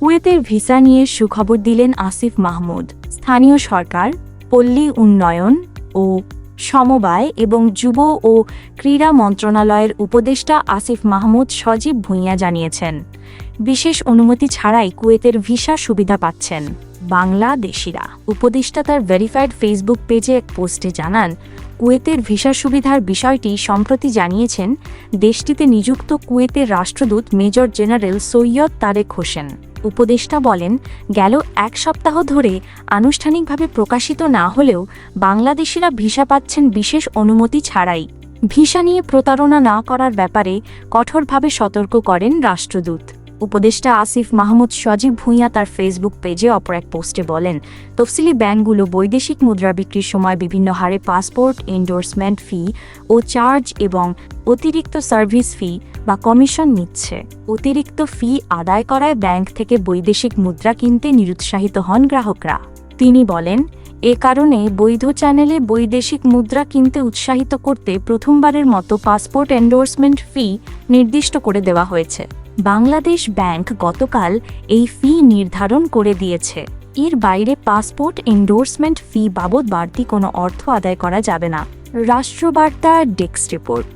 কুয়েতের ভিসা নিয়ে সুখবর দিলেন আসিফ মাহমুদ। স্থানীয় সরকার, পল্লী উন্নয়ন ও সমবায় এবং যুব ও ক্রীড়া মন্ত্রণালয়ের উপদেষ্টা আসিফ মাহমুদ সজীব ভূঁইয়া জানিয়েছেন, বিশেষ অনুমতি ছাড়াই কুয়েতের ভিসা সুবিধা পাচ্ছেন বাংলাদেশিরা। উপদেষ্টা তার ভেরিফাইড ফেসবুক পেজে এক পোস্টে জানান, কুয়েতের ভিসা সুবিধার বিষয়টি সম্প্রতি জানিয়েছেন, দেশটিতে নিযুক্ত কুয়েতের রাষ্ট্রদূত মেজর জেনারেল সৈয়দ তারেক হোসেন। উপদেষ্টা বলেন, গেল এক সপ্তাহ ধরে আনুষ্ঠানিকভাবে প্রকাশিত না হলেও বাংলাদেশিরা ভিসা পাচ্ছেন বিশেষ অনুমতি ছাড়াই। ভিসা নিয়ে প্রতারণা না করার ব্যাপারে কঠোরভাবে সতর্ক করেন রাষ্ট্রদূত। উপদেষ্টা আসিফ মাহমুদ সজীব ভূঁইয়া তার ফেসবুক পেজে অপর এক পোস্টে বলেন, তফসিলি ব্যাংকগুলো বৈদেশিক মুদ্রা বিক্রির সময় বিভিন্ন হারে পাসপোর্ট এন্ডোর্সমেন্ট ফি ও চার্জ এবং অতিরিক্ত সার্ভিস ফি বা কমিশন নিচ্ছে। অতিরিক্ত ফি আদায় করায় ব্যাংক থেকে বৈদেশিক মুদ্রা কিনতে নিরুৎসাহিত হন গ্রাহকরা। তিনি বলেন, এ কারণে বৈধ চ্যানেলে বৈদেশিক মুদ্রা কিনতে উৎসাহিত করতে প্রথমবারের মতো পাসপোর্ট এন্ডোর্সমেন্ট ফি নির্দিষ্ট করে দেওয়া হয়েছে। বাংলাদেশ ব্যাংক গতকাল এই ফি নির্ধারণ করে দিয়েছে। এর বাইরে পাসপোর্ট এন্ডোর্সমেন্ট ফি বাবদ বাড়তি কোনো অর্থ আদায় করা যাবে না। Rashtrabarta desk report.